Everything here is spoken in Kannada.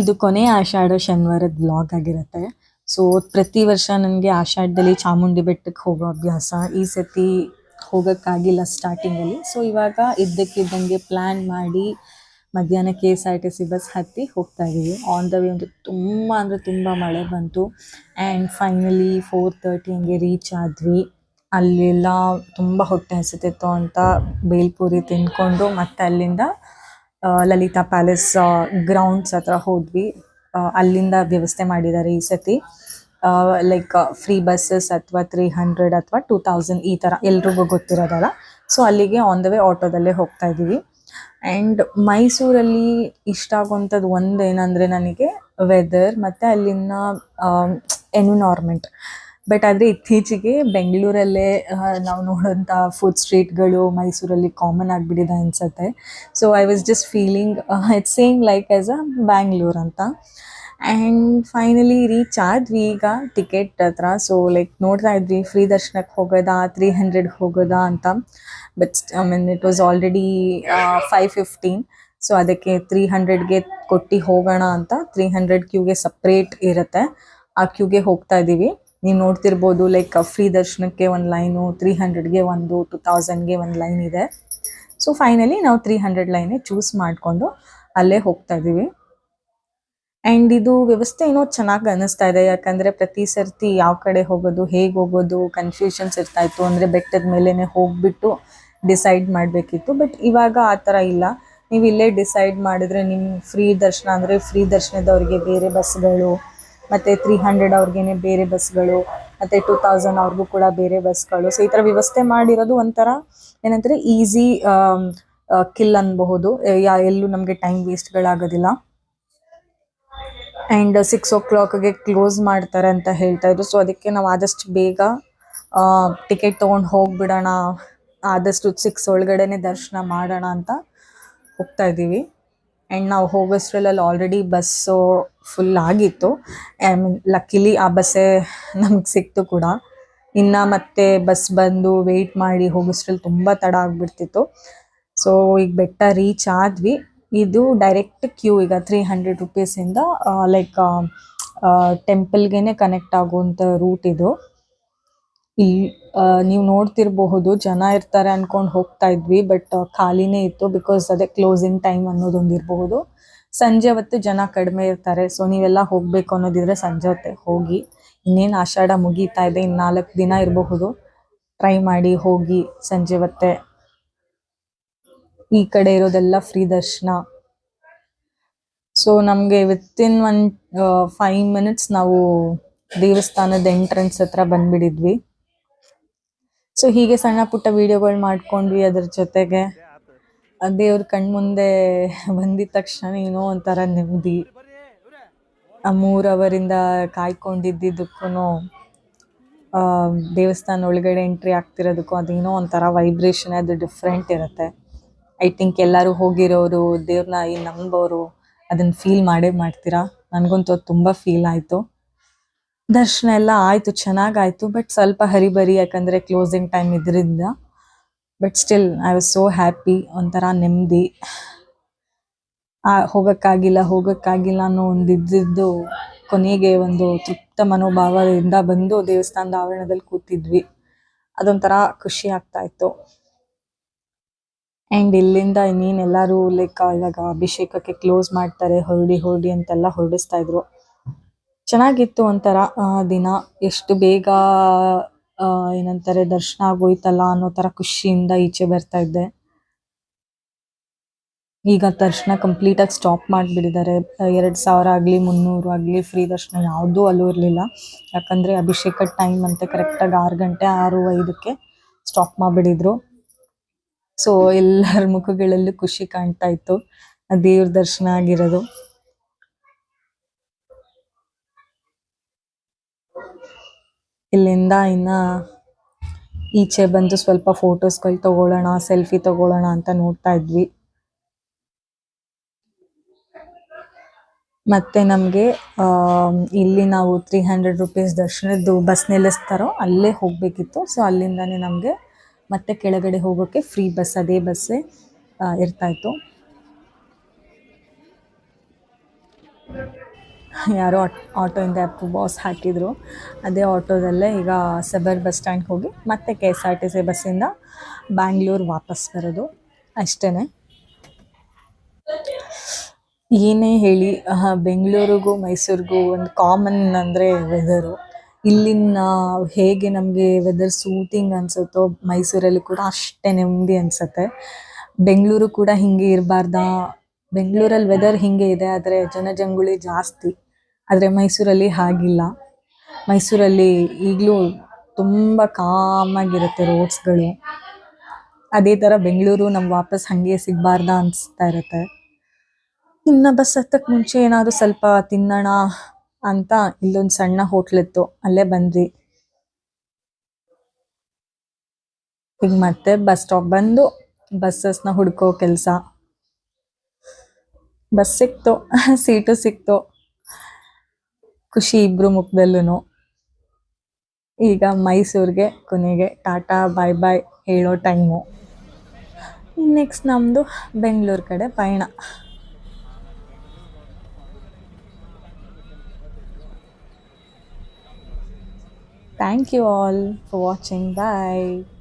ಇದು ಕೊನೆ ಆಷಾಢ ಶನಿವಾರದ ಬ್ಲಾಗ್ ಆಗಿರುತ್ತೆ. ಸೊ ಪ್ರತಿ ವರ್ಷ ನನಗೆ ಆಷಾಢದಲ್ಲಿ ಚಾಮುಂಡಿ ಬೆಟ್ಟಕ್ಕೆ ಹೋಗೋ ಅಭ್ಯಾಸ. ಈ ಸತಿ ಹೋಗೋಕ್ಕಾಗಿಲ್ಲ ಸ್ಟಾರ್ಟಿಂಗಲ್ಲಿ ಸೊ ಇವಾಗ ಇದ್ದಕ್ಕಿದ್ದಂಗೆ ಪ್ಲ್ಯಾನ್ ಮಾಡಿ ಮಧ್ಯಾಹ್ನ K S R T C bus ಹತ್ತಿ ಹೋಗ್ತಾ ಇದ್ದೀವಿ ಆನ್ ದ ವೇ ಅಂದರೆ ತುಂಬ ಅಂದರೆ ತುಂಬ ಮಳೆ ಬಂತು. ಆ್ಯಂಡ್ ಫೈನಲಿ ಫೋರ್ ತರ್ಟಿ ಹಂಗೆ ರೀಚ್ ಆದ್ವಿ. ಅಲ್ಲೆಲ್ಲ ತುಂಬ ಹೊಟ್ಟೆ ಹಸಿತಿತ್ತು ಅಂತ ಬೇಲ್ಪುರಿ ತಿಂದ್ಕೊಂಡು ಮತ್ತೆ ಅಲ್ಲಿಂದ ಲಲಿತಾ ಪ್ಯಾಲೇಸ್ ಗ್ರೌಂಡ್ಸ್ ಹತ್ರ ಹೋದ್ವಿ. ಅಲ್ಲಿಂದ ವ್ಯವಸ್ಥೆ ಮಾಡಿದ್ದಾರೆ ಈ ಸತಿ. ಲೈಕ್ ಫ್ರೀ ಬಸ್ಸಸ್ ಅಥವಾ ತ್ರೀ ಹಂಡ್ರೆಡ್ ಅಥವಾ ಟೂ ತೌಸಂಡ್ ಈ ಥರ ಎಲ್ರಿಗೂ ಗೊತ್ತಿರೋದಲ್ಲ. ಸೊ ಅಲ್ಲಿಗೆ ಆನ್ ದ ವೇ ಆಟೋದಲ್ಲೇ ಹೋಗ್ತಾ ಇದ್ದೀವಿ. ಆ್ಯಂಡ್ ಮೈಸೂರಲ್ಲಿ ಇಷ್ಟ ಆಗುವಂಥದ್ದು ಒಂದು ಏನಂದರೆ ನನಗೆ ವೆದರ್ ಮತ್ತು ಅಲ್ಲಿನ ಎನ್ವಿನಾರ್ಮೆಂಟ್ ಬಟ್ ಆದರೆ ಇತ್ತೀಚೆಗೆ ಬೆಂಗಳೂರಲ್ಲೇ ನಾವು ನೋಡೋಂಥ ಫುಡ್ ಸ್ಟ್ರೀಟ್ಗಳು ಮೈಸೂರಲ್ಲಿ ಕಾಮನ್ ಆಗಿಬಿಟ್ಟಿದೆ ಅನಿಸುತ್ತೆ. So I was just feeling it's same like as a Bangalore ಅಂತ. ಆ್ಯಂಡ್ ಫೈನಲಿ ರೀಚ್ ಆದ್ವಿ ಈಗ ಟಿಕೆಟ್ ಹತ್ರ. ಸೊ ಲೈಕ್ ನೋಡ್ತಾ ಇದ್ವಿ ಫ್ರೀ ದರ್ಶನಕ್ಕೆ ಹೋಗೋದಾ ತ್ರೀ ಹಂಡ್ರೆಡ್ ಹೋಗೋದಾ ಅಂತ. But I mean it was already five fifteen so ಅದಕ್ಕೆ ತ್ರೀ ಹಂಡ್ರೆಡ್ಗೆ ಕೊಟ್ಟು ಹೋಗೋಣ ಅಂತ ತ್ರೀ ಹಂಡ್ರೆಡ್ ಕ್ಯೂಗೆ ಸಪ್ರೇಟ್ ಇರುತ್ತೆ. ಆ ಕ್ಯೂಗೆ ಹೋಗ್ತಾ ಇದ್ದೀವಿ. ನೀವು ನೋಡ್ತಿರ್ಬೋದು ಲೈಕ್ ಫ್ರೀ ದರ್ಶನಕ್ಕೆ ಒಂದು ಲೈನು ತ್ರೀ ಹಂಡ್ರೆಡ್ಗೆ ಒಂದು ಟು ತೌಸಂಡ್ಗೆ ಒಂದು ಲೈನ್ ಇದೆ. ಸೊ ಫೈನಲಿ ನಾವು ತ್ರೀ ಹಂಡ್ರೆಡ್ ಲೈನೇ ಚೂಸ್ ಮಾಡಿಕೊಂಡು ಅಲ್ಲೇ ಹೋಗ್ತಾ ಇದ್ದೀವಿ. ಆ್ಯಂಡ್ ಇದು ವ್ಯವಸ್ಥೆ ಏನೋ ಚೆನ್ನಾಗಿ ಅನ್ನಿಸ್ತಾ ಇದೆ. ಯಾಕಂದರೆ ಪ್ರತಿ ಸರ್ತಿ ಯಾವ ಕಡೆ ಹೋಗೋದು, ಹೇಗೆ ಹೋಗೋದು ಕನ್ಫ್ಯೂಷನ್ಸ್ ಇರ್ತಾ ಇತ್ತು ಅಂದರೆ ಬೆಟ್ಟದ ಮೇಲೇ ಹೋಗ್ಬಿಟ್ಟು ಡಿಸೈಡ್ ಮಾಡಬೇಕಿತ್ತು. ಬಟ್ ಇವಾಗ ಆ ಥರ ಇಲ್ಲ. ನೀವು ಇಲ್ಲೇ ಡಿಸೈಡ್ ಮಾಡಿದ್ರೆ ನಿಮ್ಮ ಫ್ರೀ ದರ್ಶನ, ಅಂದರೆ ಫ್ರೀ ದರ್ಶನದವ್ರಿಗೆ ಬೇರೆ ಬಸ್ಗಳು ಮತ್ತು ತ್ರೀ ಹಂಡ್ರೆಡ್ ಅವ್ರಿಗೇನೆ ಬೇರೆ ಬಸ್ಗಳು, ಮತ್ತು ಟೂ ತೌಸಂಡ್ ಅವ್ರಿಗೂ ಕೂಡ ಬೇರೆ ಬಸ್ಗಳು. ಸೊ ಈ ಥರ ವ್ಯವಸ್ಥೆ ಮಾಡಿರೋದು ಒಂಥರ ಏನಂದರೆ ಈಸಿ ಕಿಲ್ ಅನ್ಬಹುದು. ಯಾ, ಎಲ್ಲೂ ನಮಗೆ ಟೈಮ್ ವೇಸ್ಟ್ಗಳಾಗೋದಿಲ್ಲ ಆ್ಯಂಡ್ ಸಿಕ್ಸ್ ಓ ಕ್ಲಾಕ್ಗೆ ಕ್ಲೋಸ್ ಮಾಡ್ತಾರೆ ಅಂತ ಹೇಳ್ತಾ ಇದ್ರು. ಸೊ ಅದಕ್ಕೆ ನಾವು ಆದಷ್ಟು ಬೇಗ ಟಿಕೆಟ್ ತೊಗೊಂಡು ಹೋಗ್ಬಿಡೋಣ. ಆದಷ್ಟು ಸಿಕ್ಸ್ ಒಳಗಡೆನೆ ದರ್ಶನ ಮಾಡೋಣ ಅಂತ ಹೋಗ್ತಾ ಇದ್ದೀವಿ. ಆ್ಯಂಡ್ ನಾವು ಹೋಗೋಷ್ಟರಲ್ಲಿ ಆಲ್ರೆಡಿ ಬಸ್ಸು ಫುಲ್ ಆಗಿತ್ತು. ಐ ಮೀನ್ ಲಕ್ಕಿಲಿ ಆ ಬಸ್ಸೇ ನಮಗೆ ಸಿಕ್ತು ಕೂಡ. ಇನ್ನು ಮತ್ತೆ ಬಸ್ ಬಂದು ವೆಯ್ಟ್ ಮಾಡಿ ಹೋಗೋಷ್ಟ್ರಲ್ಲಿ ತುಂಬ ತಡ ಆಗಿಬಿಡ್ತಿತ್ತು. ಸೊ ಈಗ ಬೆಟ್ಟ ರೀಚ್ ಆದ್ವಿ. ಇದು ಡೈರೆಕ್ಟ್ ಕ್ಯೂ ಈಗ ತ್ರೀ ಹಂಡ್ರೆಡ್ ರುಪೀಸಿಂದ ಲೈಕ್ ಟೆಂಪಲ್ಗೆನೆ ಕನೆಕ್ಟ್ ಆಗುವಂಥ ರೂಟ್ ಇದು. ಇಲ್ಲಿ ನೀವು ನೋಡ್ತಿರಬಹುದು, ಜನ ಇರ್ತಾರೆ ಅನ್ಕೊಂಡು ಹೋಗ್ತಾ ಇದ್ವಿ, ಬಟ್ ಖಾಲಿನೇ ಇತ್ತು ಬಿಕಾಸ್ ಅದೇ ಕ್ಲೋಸಿಂಗ್ ಟೈಮ್ ಅನ್ನೋದೊಂದು ಇರಬಹುದು ಸಂಜೆ ಹೊತ್ತು ಜನ ಕಡಿಮೆ ಇರ್ತಾರೆ, ಸೊ ನೀವೆಲ್ಲ ಹೋಗ್ಬೇಕು ಅನ್ನೋದಿದ್ರೆ ಸಂಜೆ ಹೊತ್ತೆ ಹೋಗಿ, ಇನ್ನೇನು ಆಷಾಢ ಮುಗೀತಾ ಇದೆ ಇನ್ನು ನಾಲ್ಕು ದಿನ ಇರಬಹುದು, ಟ್ರೈ ಮಾಡಿ ಹೋಗಿ ಸಂಜೆ ಹೊತ್ತೆ. ಈ ಕಡೆ ಇರೋದೆಲ್ಲ ಫ್ರೀ ದರ್ಶನ. ಸೊ ನಮಗೆ ವಿತಿನ್ ಒನ್ ಫೈವ್ ಮಿನಿಟ್ಸ್ ನಾವು ದೇವಸ್ಥಾನದ ಎಂಟ್ರೆನ್ಸ್ ಹತ್ರ ಬಂದ್ಬಿಡಿದ್ವಿ. ಸೊ ಹೀಗೆ ಸಣ್ಣ ಪುಟ್ಟ ವಿಡಿಯೋಗಳು ಮಾಡ್ಕೊಂಡ್ವಿ ಅದ್ರ ಜೊತೆಗೆ. ದೇವ್ರ ಕಣ್ಮುಂದೆ ಬಂದಿದ ತಕ್ಷಣ ಏನೋ ಒಂಥರ ನೆಮ್ಮದಿ. ಆ ಮೂರ್ ಅವರಿಂದ ಕಾಯ್ಕೊಂಡಿದ್ದಿದ್ದಕ್ಕೂ ದೇವಸ್ಥಾನ ಒಳಗಡೆ ಎಂಟ್ರಿ ಆಗ್ತಿರೋದಕ್ಕೂ ಅದೇನೋ ಒಂಥರ ವೈಬ್ರೇಷನ್ ಅದು ಡಿಫ್ರೆಂಟ್ ಇರುತ್ತೆ. ಐ ಥಿಂಕ್ ಎಲ್ಲರೂ ಹೋಗಿರೋರು ದೇವ್ರನ್ನ ಈ ನಂಬೋರು ಅದನ್ನ ಫೀಲ್ ಮಾಡೇ ಮಾಡ್ತೀರಾ? ನನಗಂತೂ ತುಂಬ ಫೀಲ್ ಆಯಿತು. ದರ್ಶನ ಎಲ್ಲ ಆಯಿತು, ಚೆನ್ನಾಗಾಯ್ತು ಬಟ್ ಸ್ವಲ್ಪ ಹರಿಬರಿ ಯಾಕಂದರೆ ಕ್ಲೋಸಿಂಗ್ ಟೈಮ್ ಇದರಿಂದ. But still I was so happy ಒಂಥರ ನೆಮ್ಮದಿ. ಹೋಗೋಕ್ಕಾಗಿಲ್ಲ ಹೋಗೋಕ್ಕಾಗಿಲ್ಲ ಅನ್ನೋ ಒಂದು ಇದ್ದಿದ್ದು ಕೊನೆಗೆ ಒಂದು ತೃಪ್ತ ಮನೋಭಾವದಿಂದ ಬಂದು ದೇವಸ್ಥಾನದ ಆವರಣದಲ್ಲಿ ಕೂತಿದ್ವಿ. ಅದೊಂಥರ ಖುಷಿ ಆಗ್ತಾ ಇತ್ತು. ಆ್ಯಂಡ್ ಇಲ್ಲಿಂದ ಇನ್ನೇನು ಎಲ್ಲರೂ ಲೈಕ್ ಇವಾಗ ಅಭಿಷೇಕಕ್ಕೆ ಕ್ಲೋಸ್ ಮಾಡ್ತಾರೆ, ಹೊರಡಿ ಹೊರಡಿ ಅಂತೆಲ್ಲ ಹೊರಡಿಸ್ತಾ ಇದ್ರು. ಚೆನ್ನಾಗಿತ್ತು ಒಂಥರ ದಿನ. ಎಷ್ಟು ಬೇಗ ಏನಂತಾರೆ, ದರ್ಶನ ಆಗೋಯ್ತಲ್ಲ ಅನ್ನೋ ಥರ ಖುಷಿಯಿಂದ ಈಚೆ ಬರ್ತಾ ಇದ್ದೆ. ಈಗ ದರ್ಶನ ಕಂಪ್ಲೀಟಾಗಿ ಸ್ಟಾಪ್ ಮಾಡಿಬಿಟ್ಟಿದ್ದಾರೆ. ಎರಡು ಸಾವಿರ ಆಗಲಿ, ಮುನ್ನೂರು ಆಗಲಿ ಫ್ರೀ ದರ್ಶನ ಯಾವುದೂ ಅಲ್ಲೂ ಇರಲಿಲ್ಲ. ಯಾಕಂದರೆ ಅಭಿಷೇಕದ ಟೈಮ್ ಅಂತ ಕರೆಕ್ಟಾಗಿ ಆರು ಗಂಟೆ, ಆರು ಐದಕ್ಕೆ ಸ್ಟಾಪ್ ಮಾಡಿಬಿಟ್ಟಿದ್ರು. ಸೊ ಎಲ್ಲರ ಮುಖಗಳಲ್ಲೂ ಖುಷಿ ಕಾಣ್ತಾ ಇತ್ತು. ದೇವ್ರ ದರ್ಶನ ಆಗಿರೋದು. ಇಲ್ಲಿಂದ ಇನ್ನ ಈಚೆ ಬಂದು ಸ್ವಲ್ಪ ಫೋಟೋಸ್ಗಳು ತಗೊಳ್ಳೋಣ, ಸೆಲ್ಫಿ ತಗೊಳ್ಳೋಣ ಅಂತ ನೋಡ್ತಾ ಇದ್ವಿ. ಮತ್ತೆ ನಮಗೆ ಇಲ್ಲಿ ನಾವು ತ್ರೀ ಹಂಡ್ರೆಡ್ ರುಪೀಸ್ ದರ್ಶನದ್ದು ಬಸ್ ನಿಲ್ಲಿಸ್ತಾರೋ ಅಲ್ಲೇ ಹೋಗಬೇಕಿತ್ತು. ಸೊ ಅಲ್ಲಿಂದನೇ ನಮಗೆ ಮತ್ತೆ ಕೆಳಗಡೆ ಹೋಗೋಕ್ಕೆ ಫ್ರೀ ಬಸ್ ಅದೇ ಬಸ್ಸೇ ಇರ್ತಾಯಿತ್ತು ಯಾರೋ ಆಟೋಯಿಂದ ಅಪ್ಪು ಬಾಸ್ ಹಾಕಿದ್ರು. ಅದೇ ಆಟೋದಲ್ಲೇ ಈಗ ಸಬರ್ ಬಸ್ ಸ್ಟ್ಯಾಂಡ್ ಹೋಗಿ ಮತ್ತೆ K S R T C ಬಸ್ಸಿಂದ Bangalore ವಾಪಸ್ ಬರೋದು. ಅಷ್ಟೇ ಏನೇ ಹೇಳಿ ಬೆಂಗಳೂರಿಗೂ ಮೈಸೂರಿಗೂ ಒಂದು ಕಾಮನ್ ಅಂದರೆ ವೆದರು ಇಲ್ಲಿನ ಹೇಗೆ ನಮಗೆ ವೆದರ್ ಸೂಟಿಂಗ್ ಅನಿಸುತ್ತೋ ಮೈಸೂರಲ್ಲಿ ಕೂಡ ಅಷ್ಟೇ ನೆಮ್ಮದಿ ಅನಿಸುತ್ತೆ. ಬೆಂಗಳೂರು ಕೂಡ ಹಿಂಗೆ ಇರಬಾರ್ದಾ? ಬೆಂಗಳೂರಲ್ಲಿ ವೆದರ್ ಹಿಂಗೆ ಇದೆ, ಆದರೆ ಜನಜಂಗುಳಿ ಜಾಸ್ತಿ. ಆದರೆ ಮೈಸೂರಲ್ಲಿ ಹಾಗಿಲ್ಲ. ಮೈಸೂರಲ್ಲಿ ಈಗಲೂ ತುಂಬ ಕಾಮಾಗಿರುತ್ತೆ ರೋಡ್ಸ್ಗಳು. ಅದೇ ಥರ ಬೆಂಗಳೂರು ನಮ್ಗೆ ವಾಪಸ್ ಹಾಗೆ ಸಿಗಬಾರ್ದ ಅನಿಸ್ತಾ ಇರುತ್ತೆ. ಇನ್ನು ಬಸ್ ಹತ್ತಕ್ಕೆ ಮುಂಚೆ ಏನಾದರೂ ಸ್ವಲ್ಪ ತಿನ್ನೋಣ ಅಂತ ಇಲ್ಲೊಂದು ಸಣ್ಣ ಹೋಟ್ಲಿತ್ತು ಅಲ್ಲೇ ಬಂದ್ವಿ. ಈಗ ಮತ್ತೆ ಬಸ್ ಸ್ಟಾಪ್ ಬಂದು ಬಸ್ಸಸ್ನ ಹುಡ್ಕೋ ಕೆಲಸ. ಬಸ್ ಸಿಕ್ತು, ಸೀಟು ಸಿಕ್ತು. ಖುಷಿ ಇಬ್ರು ಮುಖದಲ್ಲೂ ಈಗ ಮೈಸೂರಿಗೆ, ಕೊನೆಗೆ ಟಾಟಾ ಬಾಯ್ ಬಾಯ್ ಹೇಳೋ ಟೈಮು ನೆಕ್ಸ್ಟ್ ನಮ್ಮದು ಬೆಂಗಳೂರು ಕಡೆ ಪಯಣ. Thank you all for watching Bye.